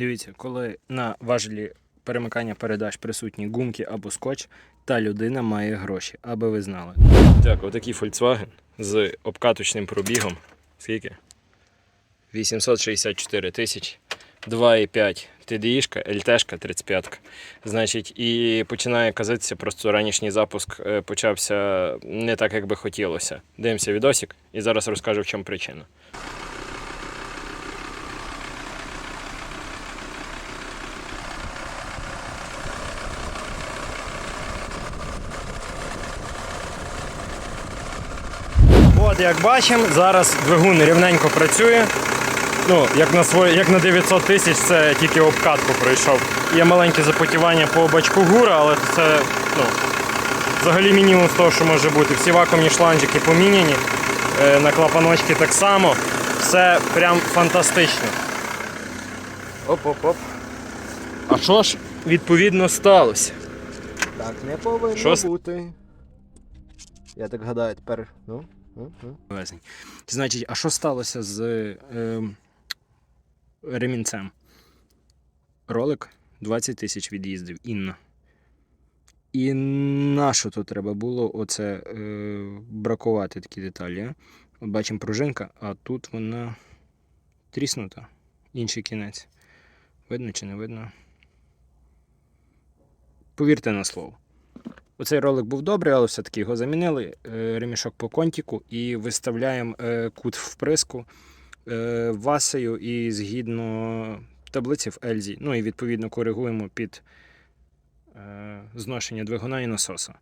Дивіться, коли на важелі перемикання передач присутні гумки або скотч, та людина має гроші, аби ви знали. Так, отакий Volkswagen з обкаточним пробігом. Скільки? 864 тисячі. 2,5 TDI-шка, LT-шка 35. Значить, і починає казатися, просто ранішній запуск е, почався не так, як би хотілося. Дивимося відосик і зараз розкажу, в чому причина. От, як бачимо, зараз двигун рівненько працює. Ну, як на свої, як на 900 тисяч, це тільки обкатку пройшов. Є маленьке запотівання по бачку гура, але це ну, взагалі мінімум з того, що може бути. Всі вакуумні шланжики поміняні, е, на клапаночки так само. Все прям фантастично. Оп-оп-оп. А що ж відповідно сталося? Так не повинно Що бути. Я так гадаю, тепер. Ну. Значить, а що сталося з е, ремінцем? Ролик 20 тисяч від'їздив інна. І на що то треба було оце е, бракувати такі деталі? От бачимо пружинка, а тут вона тріснута. Інший кінець. Видно чи не видно? Повірте на слово. Оцей ролик був добрий, але все-таки його замінили. Е, Ремішок по контіку і виставляємо е, кут вприску е, васею і згідно таблиці в Ельзі. Ну і відповідно коригуємо під зношення двигуна і насоса.